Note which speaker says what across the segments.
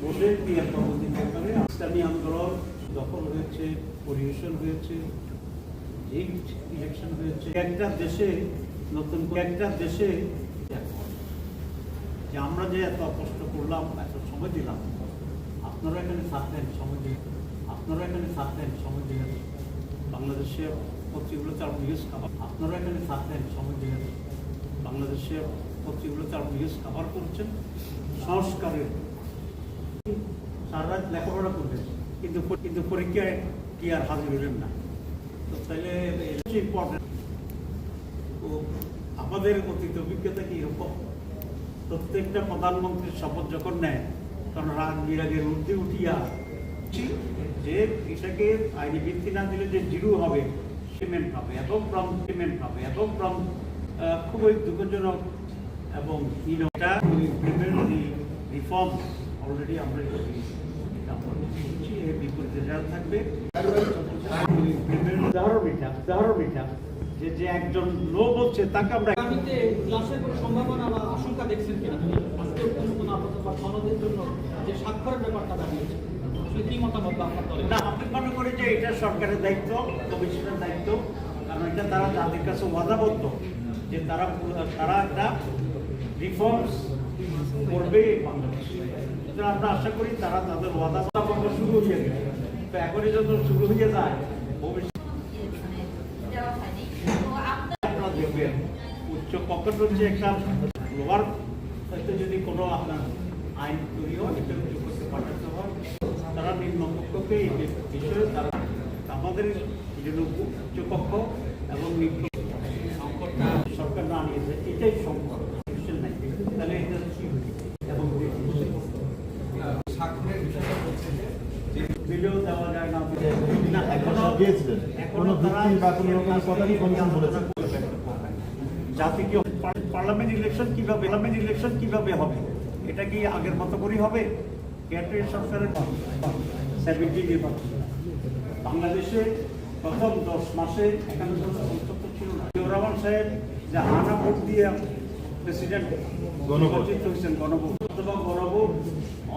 Speaker 1: Peer পরবর্তী ব্যাপারে ইসলামী আন্দোলন, দখল হয়েছে, পরিবেশন হয়েছে এই ইলেকশন হয়েছে। একটা দেশে নতুন একটা দেশে যে আমরা যে এত কষ্ট করলাম, এত সময় দিলাম, আপনারা এখানে থাকলেন সময় দিলেন আপনারা এখানে থাকলেন সময় দিলেন বাংলাদেশের পত্রিকাগুলোতে আরও নিউজ খাবার আপনারা এখানে থাকলেন সময় দিলেন বাংলাদেশের পত্রিকাগুলোতে আরও নিউজ খাবার করছেন। সংস্কারের সারা রাত লেখাপড়া করলেন কিন্তু কিন্তু পরীক্ষায় কি আর হাজির হলেন না। তো তাহলে ইম্পর্টেন্ট তো আমাদের অতীত অভিজ্ঞতা কি এরকম? প্রত্যেকটা প্রধানমন্ত্রীর শপথ যখন নেয় তখন রাগ বিরাগের ঊর্ধ্বে উঠিয়া যে এটাকে আইনি ভিত্তি না দিলে যে জিরো হবে পেমেন্ট হবে এবং ফ্রম পেমেন্ট হবে এবং ফ্রম খুবই দুঃখজনক এবং রিফর্ম অলরেডি আমরা এটা এর বিপরীতে যারা থাকবে উদাহরণ এটা উদাহরণ এটা যে যে একজন লো বলছে তাকে আমরা
Speaker 2: আগামীতে ক্লাসের কোনো সম্ভাবনা বা আশঙ্কা দেখছেন কিনা? আজকে কোনো কোনো আপাতত বা সনদের জন্য যে স্বাক্ষরের ব্যাপারটা দাঁড়িয়েছে আসলে কি মতামত বা আপনার দলের?
Speaker 1: না আমি মনে করি যে এটা সরকারের দায়িত্ব কমিশনের দায়িত্ব কারণ এটা তারা তাদের কাছে ওয়াদাবদ্ধ যে তারা তারা একটা রিফর্মস করবে বাংলাদেশে। সুতরাং আমরা আশা করি তারা তাদের ওয়াদা পর্ব শুরু হয়ে গেছে। তো এখনই যত শুরু হয়ে যায়, ভবিষ্যৎ
Speaker 3: আপনার
Speaker 1: উচ্চ কক্ষের হচ্ছে একটা লোয়ার যদি কোনো আপনার আইন তৈরি হয়, এটা উচ্চ কক্ষে পাঠাতে হয়। তারা নিম্ন এই বিষয়ে তারা আমাদের এই জন্য উচ্চ কক্ষ এবং নিম্ন সংকটটা সরকার না নিয়েছে এটাই সংকট বুঝছেন নাই তাহলে এটা কি হবে? এবং
Speaker 4: স্বাক্ষরের বিষয়টা হচ্ছে যে
Speaker 1: বিলেও দেওয়া যায় না না
Speaker 5: কোনো যুক্তি বা কোনো রকমের কথা কি কমিশন বলেছে?
Speaker 1: জাতি কি পার্লামেন্ট ইলেকশন কীভাবে পার্লামেন্ট ইলেকশন কীভাবে হবে? এটা কি আগের মতো করেই হবে? কেন্দ্রীয় সরকারের সেভেন্টি নির্বাচন বাংলাদেশে প্রথম দশ মাসে সংসদ ছিল না। জিয়াউর রহমান সাহেব যে হানা ভোট দিয়ে প্রেসিডেন্ট
Speaker 5: গণভোট।
Speaker 1: হয়েছেন গণভোট অথবা গণভোট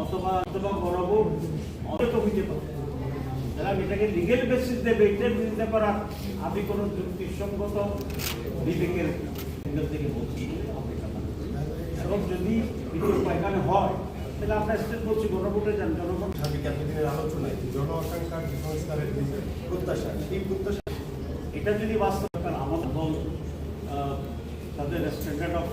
Speaker 1: অথবা অথবা গণভোট অথবা হইতে পারে তারা এটাকে লিগেল বেসিস দেবে এটা দিতে পারা আমি কোনো যুক্তিসঙ্গত বিবেকের কেন্দ্র থেকে বলছি করি। এবং যদি দ্বিতীয় পায়খানে হয় তাহলে আমরা স্টেট বলছি গণভোটে যান জনগণ
Speaker 5: সার্বিক এতদিনের আলোচনায় জন আকাঙ্ক্ষার সংস্কারের প্রত্যাশা এই প্রত্যাশা
Speaker 1: এটা যদি বাস্তব আমাদের তাদের স্ট্যান্ডার্ড অফ